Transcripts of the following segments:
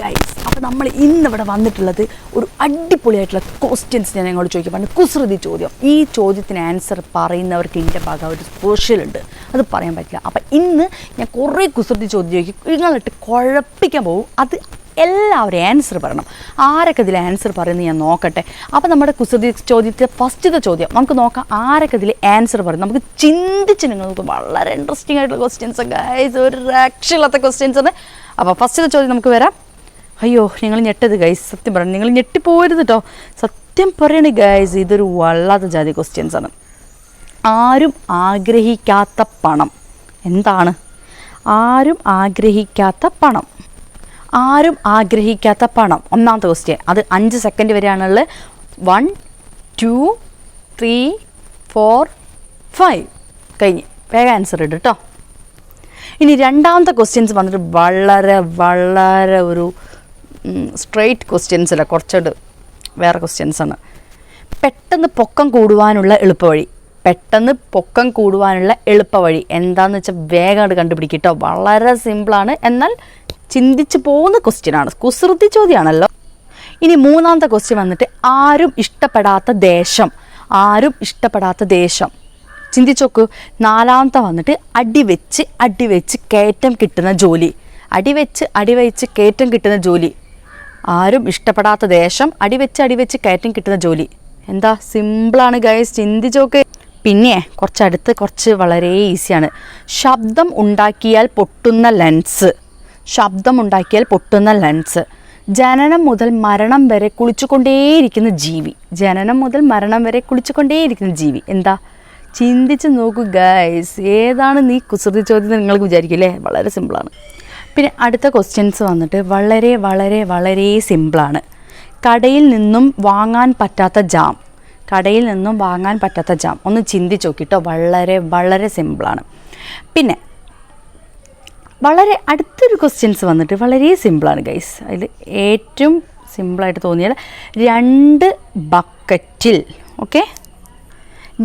Guys അപ്പോൾ നമ്മൾ ഇന്ന് ഇവിടെ വന്നിട്ടുള്ളത് ഒരു അടിപൊളിയായിട്ടുള്ള ക്വസ്റ്റ്യൻസ് ഞാൻ ഞങ്ങളോട് ചോദിക്കും പണ്ട് കുസൃതി ചോദ്യം. ഈ ചോദ്യത്തിന് ആൻസർ പറയുന്നവർക്ക് ഇതിന്റെ ഭാഗം ഒരു സ്പെഷ്യൽ ഉണ്ട്. അത് പറയാൻ പറ്റില്ല. അപ്പം ഇന്ന് ഞാൻ കുറേ കുസൃതി ചോദ്യം ചോദിക്കും നിങ്ങളിട്ട് കുഴപ്പിക്കാൻ പോകും. അത് എല്ലാവരും ആൻസർ പറയണം. ആരൊക്കെ ഇതിൽ ആൻസർ പറയുന്നത് ഞാൻ നോക്കട്ടെ. അപ്പോൾ നമ്മുടെ കുസൃതി ചോദ്യത്തെ ഫസ്റ്റത്തെ ചോദ്യം. നമുക്ക് നോക്കാം ആരൊക്കെ ഇതിൽ ആൻസർ പറയും നമുക്ക് ചിന്തിച്ച് നിങ്ങൾക്ക് വളരെ ഇൻട്രസ്റ്റിംഗ് ആയിട്ടുള്ള ക്വസ്റ്റ്യൻസ് ഗൈസ് ഒരു രക്ഷയില്ലാത്ത ക്വസ്റ്റ്യൻസ് ആണ്. അപ്പോൾ ഫസ്റ്റത്തെ ചോദ്യം നമുക്ക് വരാം. അയ്യോ നിങ്ങൾ ഞെട്ടത് ഗൈസ് സത്യം പറയണം നിങ്ങൾ ഞെട്ടിപ്പോരുത് കേട്ടോ സത്യം പറയണേ ഗൈസ് ഇതൊരു വള്ളാത്ത ജാതി ക്വസ്റ്റ്യൻസ് ആണ്. ആരും ആഗ്രഹിക്കാത്ത പണം. എന്താണ്? ആരും ആഗ്രഹിക്കാത്ത പണം. ആരും ആഗ്രഹിക്കാത്ത പണം. ഒന്നാമത്തെ ക്വസ്റ്റ്യൻ അത് അഞ്ച് second വരെയാണുള്ളത് one two three four five കഴിഞ്ഞ്. വേഗം ആൻസർ ഇട് കേട്ടോ ഇനി രണ്ടാമത്തെ ക്വസ്റ്റ്യൻസ് വന്നിട്ട് വളരെ വളരെ ഒരു സ്ട്രെയിറ്റ് ക്വസ്റ്റ്യൻസ് അല്ല കുറച്ചുകൂടെ വേറെ ക്വസ്റ്റ്യൻസ് ആണ്. പെട്ടെന്ന് പൊക്കം കൂടുവാനുള്ള എളുപ്പവഴി. പെട്ടെന്ന് പൊക്കം കൂടുവാനുള്ള എളുപ്പവഴി. എന്താണെന്ന് വെച്ചാൽ വേഗം അത് കണ്ടുപിടിക്കട്ടോ വളരെ സിമ്പിളാണ് എന്നാൽ ചിന്തിച്ചു പോകുന്ന ക്വസ്റ്റ്യനാണ് കുസൃതി ചോദ്യമാണല്ലോ ഇനി മൂന്നാമത്തെ ക്വസ്റ്റ്യൻ വന്നിട്ട് ആരും ഇഷ്ടപ്പെടാത്ത ദേശം ആരും ഇഷ്ടപ്പെടാത്ത ദേശം ചിന്തിച്ചോക്ക് നാലാമത്തെ വന്നിട്ട് അടിവെച്ച് അടിവെച്ച് കയറ്റം കിട്ടുന്ന ജോലി. അടിവെച്ച് അടിവെച്ച് കയറ്റം കിട്ടുന്ന ജോലി. ആരും ഇഷ്ടപ്പെടാത്ത ദേശം അടിവെച്ച് അടിവെച്ച് കയറ്റം കിട്ടുന്ന ജോലി. എന്താ? സിമ്പിളാണ് ഗൈസ് ചിന്തിച്ചോക്ക് പിന്നെ കുറച്ചടുത്ത് കുറച്ച് വളരെ ഈസിയാണ്. ശബ്ദം ഉണ്ടാക്കിയാൽ പൊട്ടുന്ന ലെൻസ് ശബ്ദം ഉണ്ടാക്കിയാൽ പൊട്ടുന്ന ലെൻസ് ജനനം മുതൽ മരണം വരെ കുളിച്ചുകൊണ്ടേയിരിക്കുന്ന ജീവി. ജനനം മുതൽ മരണം വരെ കുളിച്ചുകൊണ്ടേയിരിക്കുന്ന ജീവി. എന്താ? ചിന്തിച്ച് നോക്കൂ ഗൈസ് ഏതാണ് നീ കുസൃതി ചോദ്യം നിങ്ങൾക്ക് വിചാരിക്കില്ലേ വളരെ സിമ്പിളാണ് പിന്നെ അടുത്ത ക്വസ്റ്റ്യൻസ് വന്നിട്ട് വളരെ വളരെ വളരെ സിമ്പിളാണ് കടയിൽ നിന്നും വാങ്ങാൻ പറ്റാത്ത ജാം കടയിൽ നിന്നും വാങ്ങാൻ പറ്റാത്ത ജാം ഒന്ന് ചിന്തിച്ച് നോക്കിട്ടോ. വളരെ വളരെ സിമ്പിളാണ് പിന്നെ വളരെ അടുത്തൊരു ക്വസ്റ്റ്യൻസ് വന്നിട്ട് വളരെ സിമ്പിളാണ് ഗൈസ് അതിൽ ഏറ്റവും സിമ്പിളായിട്ട് തോന്നിയത് രണ്ട് ബക്കറ്റിൽ ഓക്കെ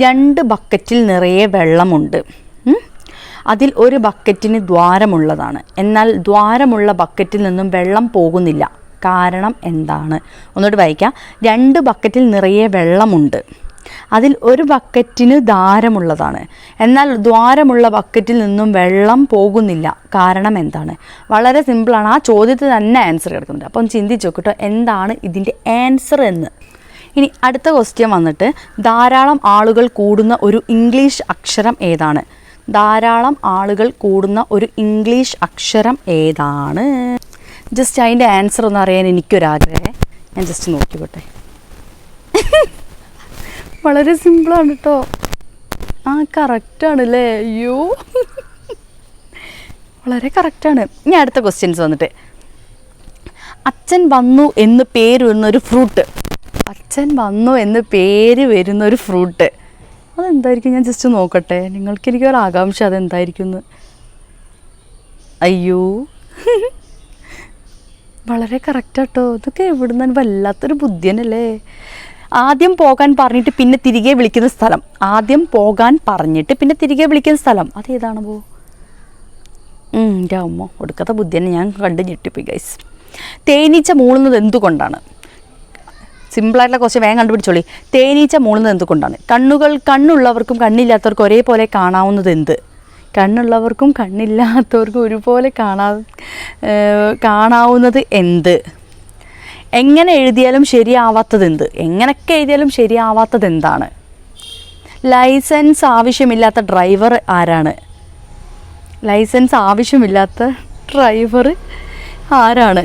രണ്ട് ബക്കറ്റിൽ നിറയെ വെള്ളമുണ്ട്. അതിൽ ഒരു ബക്കറ്റിന് ദ്വാരമുള്ളതാണ്. എന്നാൽ ദ്വാരമുള്ള ബക്കറ്റിൽ നിന്നും വെള്ളം പോകുന്നില്ല. കാരണം എന്താണ്? ഒന്നുകൂടി വായിക്കാം. രണ്ട് ബക്കറ്റിൽ നിറയെ വെള്ളമുണ്ട്. അതിൽ ഒരു ബക്കറ്റിന് ദ്വാരമുള്ളതാണ്. എന്നാൽ ദ്വാരമുള്ള ബക്കറ്റിൽ നിന്നും വെള്ളം പോകുന്നില്ല. കാരണം എന്താണ്? വളരെ സിമ്പിളാണ് ആ ചോദ്യത്തിൽ തന്നെ ആൻസർ കിടക്കുന്നുണ്ട് അപ്പം ചിന്തിച്ചു നോക്കട്ടോ എന്താണ് ഇതിന്റെ ആൻസർ എന്ന്? ഇനി അടുത്ത ക്വസ്റ്റ്യൻ വന്നിട്ട് ധാരാളം ആളുകൾ കൂടുന്ന ഒരു ഇംഗ്ലീഷ് അക്ഷരം ഏതാണ്? ധാരാളം ആളുകൾ കൂടുന്ന ഒരു ഇംഗ്ലീഷ് അക്ഷരം ഏതാണ്? ജസ്റ്റ് അതിന്റെ ആൻസർ ഒന്ന് അറിയാൻ എനിക്കൊരാഗ്രഹം. ഞാൻ ജസ്റ്റ് നോക്കിക്കോട്ടെ. വളരെ സിമ്പിളാണ് കേട്ടോ ആ കറക്റ്റാണ് അല്ലേ അയ്യോ. വളരെ കറക്റ്റാണ് ഇനി അടുത്ത ക്വസ്റ്റ്യൻസ് വന്നിട്ട്. അച്ഛൻ വന്നു എന്ന് പേര് വരുന്നൊരു ഫ്രൂട്ട് അച്ഛൻ വന്നു എന്ന് പേര് വരുന്നൊരു ഫ്രൂട്ട് അതെന്തായിരിക്കും? ഞാൻ ജസ്റ്റ് നോക്കട്ടെ. നിങ്ങൾക്ക് എനിക്ക് ഒരു ആകാംക്ഷ അതെന്തായിരിക്കും എന്ന് അയ്യോ. വളരെ കറക്റ്റാട്ടോ ഇതൊക്കെ എവിടുന്ന് വല്ലാത്തൊരു ബുദ്ധിയനല്ലേ? ആദ്യം പോകാൻ പറഞ്ഞിട്ട് പിന്നെ തിരികെ വിളിക്കുന്ന സ്ഥലം. ആദ്യം പോകാൻ പറഞ്ഞിട്ട് പിന്നെ തിരികെ വിളിക്കുന്ന സ്ഥലം. അതേതാണ് പോ? എന്റെ അമ്മ. ഒടുക്കത്തെ ബുദ്ധിയനെ ഞാൻ കണ്ട് ഞെട്ടിപ്പോയി ഗൈസ് തേനീച്ച മൂളുന്നത് എന്തുകൊണ്ടാണ്? സിമ്പിളായിട്ടുള്ള കുറച്ച് വേഗം കണ്ടുപിടിച്ചോളി. തേനീച്ച മൂളുന്നത് എന്തുകൊണ്ടാണ്? കണ്ണുകൾ കണ്ണുള്ളവർക്കും കണ്ണില്ലാത്തവർക്കും ഒരേപോലെ കാണാവുന്നത് എന്ത്? കണ്ണുള്ളവർക്കും കണ്ണില്ലാത്തവർക്കും ഒരുപോലെ കാണാ കാണാവുന്നത് എന്ത്? എങ്ങനെ എഴുതിയാലും ശരിയാവാത്തത് എന്ത്? എങ്ങനെയൊക്കെ എഴുതിയാലും ശരിയാവാത്തത് എന്താണ്? ലൈസൻസ് ആവശ്യമില്ലാത്ത ഡ്രൈവർ ആരാണ്? ലൈസൻസ് ആവശ്യമില്ലാത്ത ഡ്രൈവർ ആരാണ്?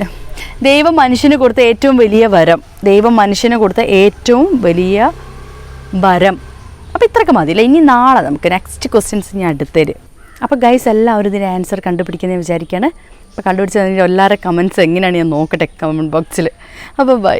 ദൈവം മനുഷ്യന് കൊടുത്ത ഏറ്റവും വലിയ വരം. ദൈവം മനുഷ്യന് കൊടുത്ത ഏറ്റവും വലിയ വരം. അപ്പോൾ ഇത്രയൊക്കെ മതിയില്ല ഇനി നാളെ നമുക്ക് നെക്സ്റ്റ് ക്വസ്റ്റ്യൻസ് ഞാൻ അടുത്തരും അപ്പോൾ ഗൈസ് എല്ലാവരും ഇതിന്റെ ആൻസർ കണ്ടുപിടിക്കുന്നത് വിചാരിക്കുകയാണ് അപ്പോൾ കണ്ടുപിടിച്ചതിന്റെ എല്ലാവരുടെ കമന്റ്സ് എങ്ങനെയാണ് ഞാൻ നോക്കട്ടെ കമന്റ് ബോക്സിൽ അപ്പോൾ ബൈ